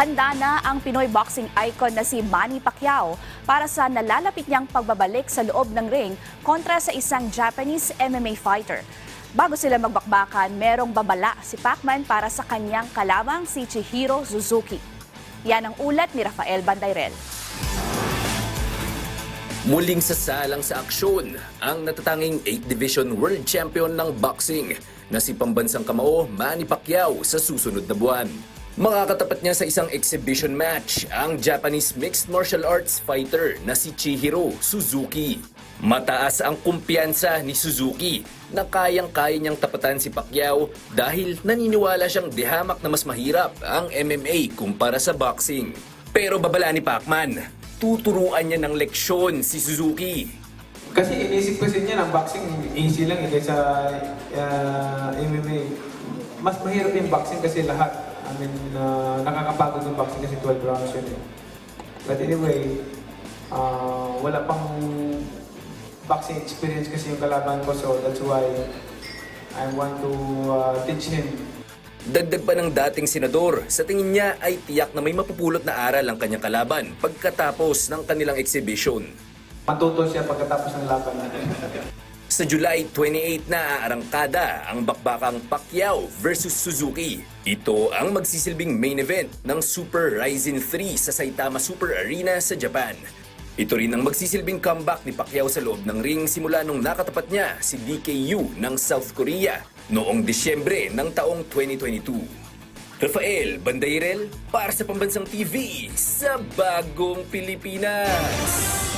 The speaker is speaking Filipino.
Handa na ang Pinoy boxing icon na si Manny Pacquiao para sa nalalapit niyang pagbabalik sa loob ng ring kontra sa isang Japanese MMA fighter. Bago sila magbakbakan, merong babala si Pacman para sa kanyang kalabang si Chihiro Suzuki. Yan ang ulat ni Rafael Bandayrel. Muling sasalang sa aksyon ang natatanging 8th Division World Champion ng boxing na si pambansang kamao Manny Pacquiao sa susunod na buwan. Makakatapat niya sa isang exhibition match ang Japanese mixed martial arts fighter na si Chihiro Suzuki. Mataas ang kumpiyansa ni Suzuki na kayang-kaya niyang tapatan si Pacquiao dahil naniniwala siyang dihamak na mas mahirap ang MMA kumpara sa boxing. Pero babala ni Pacman, tuturuan niya ng leksyon si Suzuki. Kasi inisip kasi niya ng boxing easy lang eh kaysa uh, MMA. Mas mahirap yung boxing kasi lahat. I mean, uh, nakakapagod yung boxing kasi 12 rounds yun eh. But anyway, uh, wala pang boxing experience kasi yung kalaban ko so that's why I want to uh, teach him Dagdag pa ng dating senador, sa tingin niya ay tiyak na may mapupulot na aral ang kanyang kalaban pagkatapos ng kanilang exhibition. matuto siya pagkatapos ng laban. Sa July 28 na aarangkada ang bakbakang Pacquiao versus Suzuki. Ito ang magsisilbing main event ng Super Rising 3 sa Saitama Super Arena sa Japan. Ito rin ang magsisilbing comeback ni Pacquiao sa loob ng ring simula nung nakatapat niya si DKU ng South Korea noong Disyembre ng taong 2022. Rafael Bandairel para sa Pambansang TV sa Bagong Pilipinas.